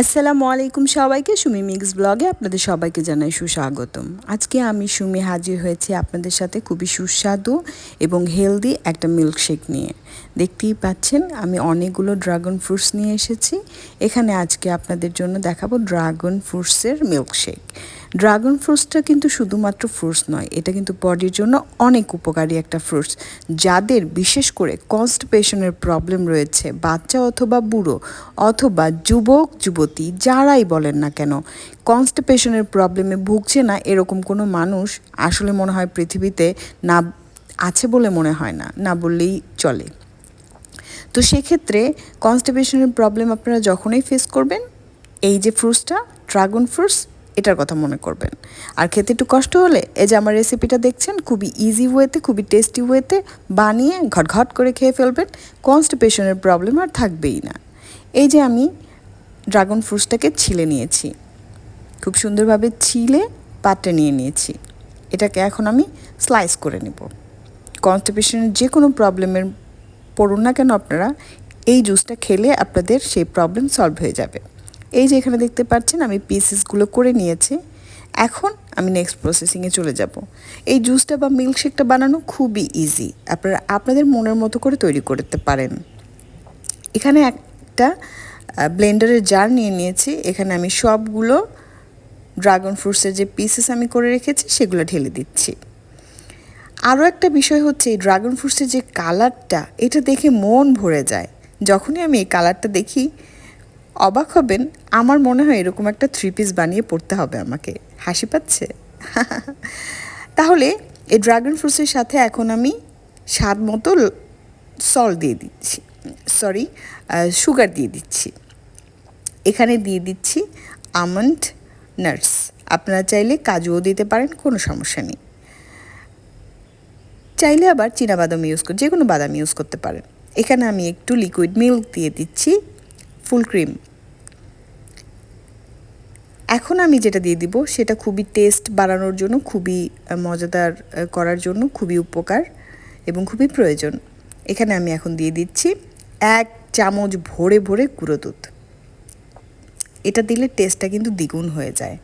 আসসালামু আলাইকুম সবাইকে, সুমি মিক্স ব্লগে আপনাদের সবাইকে জানাই সুস্বাগতম। আজকে আমি, সুমি, হাজির হয়েছি আপনাদের সাথে খুবই সুস্বাদু এবং হেলদি একটা মিল্কশেক নিয়ে। দেখতেই পাচ্ছেন, আমি অনেকগুলো ড্রাগন ফ্রুটস নিয়ে এসেছি। এখানে আজকে আপনাদের জন্য দেখাবো ড্রাগন ফ্রুটসের মিল্কশেক। ড্রাগন ফ্রুটসটা কিন্তু শুধুমাত্র ফ্রুটস নয়, এটা কিন্তু বডির জন্য অনেক উপকারী একটা ফ্রুটস, যাদের বিশেষ করে কনস্টিপেশনের প্রবলেম রয়েছে, বাচ্চা অথবা বুড়ো অথবা যুবক, যুবতী, যারাই বলেন না কেন, কনস্টিপেশনের প্রবলেমে ভুগছে না এরকম কোনো মানুষ আসলে মনে হয় পৃথিবীতে না, আছে বলে মনে হয় না না বললেই চলে। তো সেক্ষেত্রে কনস্টিপেশনের প্রবলেম আপনারা যখনই ফেস করবেন, এই যে ফ্রুটসটা, ড্রাগন ফ্রুটস এটার কথা মনে করবেন। আর খেতে একটু কষ্ট হলে এই যে আমার রেসিপিটা দেখছেন, খুবই ইজি ওয়েতে খুবই টেস্টি ওয়েতে বানিয়ে ঘটঘট করে খেয়ে ফেলবেন কনস্টিপেশনের প্রবলেম আর থাকবেই না। এই যে আমি ড্রাগন ফ্রুটসটাকে ছিলে নিয়েছি, খুব সুন্দরভাবে ছিলে পাত্রে নিয়ে নিয়েছি। এটাকে এখন আমি স্লাইস করে নেব। কনস্টিপেশনের যে কোনো প্রবলেমের পড়ুন না কেন আপনারা, এই জুসটা খেলে আপনাদের সেই প্রবলেম সলভ হয়ে যাবে। এই যে এখানে দেখতে পাচ্ছেন, আমি পিসেসগুলো করে নিয়েছি। এখন আমি নেক্সট প্রসেসিংয়ে চলে যাব। এই জুসটা বা মিল্কশেকটা বানানো খুবই ইজি আপনারা, আপনাদের মনের মতো করে তৈরি করতে পারেন। এখানে একটা ব্লেন্ডারের জার নিয়ে নিয়েছি। এখানে আমি সবগুলো ড্রাগন ফ্রুটসের যে পিসেস আমি করে রেখেছি, সেগুলো ঢেলে দিচ্ছি। আরও একটা বিষয় হচ্ছে, এই ড্রাগন ফ্রুটসের যে কালারটা এটা দেখে মন ভরে যায়। যখনই আমি এই কালারটা দেখি, অবাক হবেন আমার মনে হয় এরকম একটা থ্রি পিস বানিয়ে পড়তে হবে আমাকে। হাসি পাচ্ছে? তাহলে এই ড্রাগন ফ্রুটসের সাথে এখন আমি স্বাদ মতো সল্ট দিয়ে দিচ্ছি সরি সুগার দিয়ে দিচ্ছি। এখানে দিয়ে দিচ্ছি আমন্ড নাটস আপনারা চাইলে কাজুও দিতে পারেন, কোনো সমস্যা নেই। চাইলে আবার বাদাম ইউজ করে যে কোনো বাদাম ইউজ করতে পারেন। এখানে আমি একটু লিকুইড মিল্ক দিয়ে দিচ্ছি ফুল ক্রিম এখন আমি যেটা দিয়ে দিব, সেটা খুবই টেস্ট বাড়ানোর জন্য, খুবই মজাদার করার জন্য খুবই উপকার এবং খুবই প্রয়োজন। এখানে আমি এখন দিয়ে দিচ্ছি এক চামচ ভরে ভরে গুঁড়ো দুধ। এটা দিলে টেস্টটা কিন্তু দ্বিগুণ হয়ে যায়।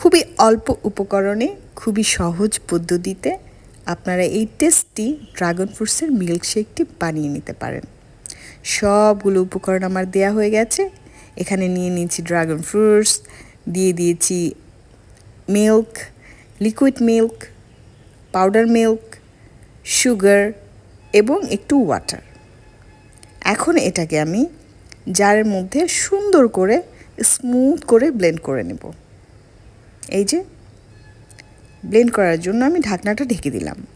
খুবই অল্প উপকরণে, খুবই সহজ পদ্ধতিতে আপনারা এই টেস্টটি ড্রাগন ফ্রুটসের মিল্কশেকটি বানিয়ে নিতে পারেন। সবগুলো উপকরণ আমার দেয়া হয়ে গেছে। এখানে নিয়ে নিয়েছি ড্রাগন ফ্রুটস দিয়ে দিয়েছি milk liquid milk powder milk sugar এবং একটু ওয়াটার এখন এটাকে আমি জারের মধ্যে সুন্দর করে স্মুথ করে ব্লেন্ড করে নেব। এই যে ব্লেন্ড করার জন্য আমি ঢাকনাটা ঢেকে দিলাম।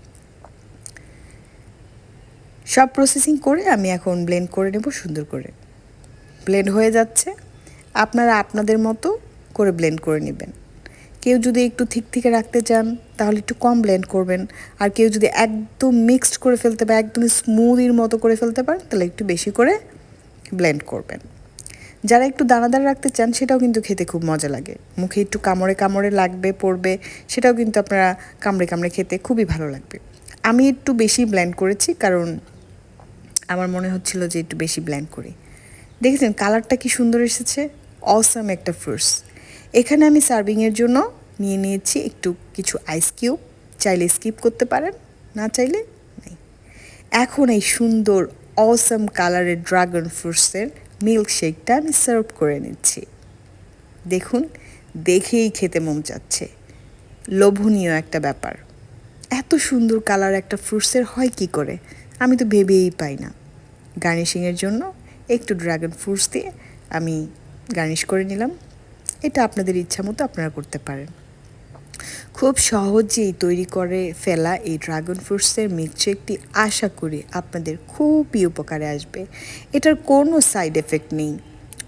সব প্রসেসিং করে আমি এখন ব্লেন্ড করে নেব সুন্দর করে। ব্লেন্ড হয়ে যাচ্ছে। আপনারা আপনাদের মতো করে ব্লেন্ড করে নেবেন। কেউ যদি একটু থিক থেকে রাখতে চান, তাহলে একটু কম ব্লেন্ড করবেন। আর কেউ যদি একদম মিক্সড করে ফেলতে পারে একদম স্মুদির মতো করে ফেলতে পারেন, তাহলে একটু বেশি করে ব্লেন্ড করবেন। যারা একটু দানাদার রাখতে চান, সেটাও কিন্তু খেতে খুব মজা লাগে। মুখে একটু কামড়ে কামড়ে লাগবে, পড়বে, সেটাও কিন্তু আপনারা কামড়ে কামড়ে খেতে খুবই ভালো লাগবে। আমি একটু বেশি ব্ল্যান্ড করেছি, কারণ আমার মনে হচ্ছিল যে একটু বেশি ব্ল্যান্ড করি। দেখেছেন কালারটা কি সুন্দর এসেছে? অসাম একটা ফ্রুটস এখানে আমি সার্ভিংয়ের জন্য নিয়ে নিয়েছি একটু কিছু আইস কিউব চাইলে স্কিপ করতে পারেন, না চাইলে নেই। এখন এই সুন্দর অসম কালারের ড্রাগন ফ্রুটসের মিল্কশেকটা আমি সার্ভ করে নিচ্ছি। দেখুন, দেখেই খেতে মন চাচ্ছে। লোভনীয় একটা ব্যাপার। এত সুন্দর কালার একটা ফ্রুটসের হয় কি করে? আমি তো ভেবেই পাই না। গার্নিশিংয়ের জন্য একটু ড্রাগন ফ্রুটস দিয়ে আমি গার্নিশ করে নিলাম। এটা আপনাদের ইচ্ছা মতো আপনারা করতে পারেন। খুব সহজেই তৈরি করে ফেলা এই ড্রাগন ফ্রুটসের মিল্কশেকটি আশা করি আপনাদের খুবই উপকারে আসবে। এটার কোনো সাইড এফেক্ট নেই।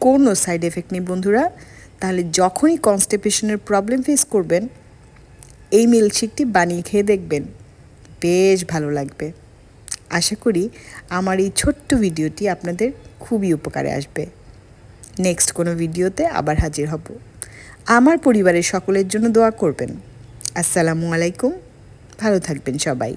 কোনো সাইড এফেক্ট নেই বন্ধুরা। তাহলে যখনই কনস্টিপেশনের প্রবলেম ফেস করবেন, এই মিল্কশেকটি বানিয়ে খেয়ে দেখবেন। বেশ ভালো লাগবে। আশা করি আমার এই ছোট্ট ভিডিওটি আপনাদের খুবই উপকারে আসবে। নেক্সট কোনো ভিডিওতে আবার হাজির হব। আমার পরিবারের সকলের জন্য দোয়া করবেন। আসসালামু আলাইকুম। ভালো থাকবেন সবাই।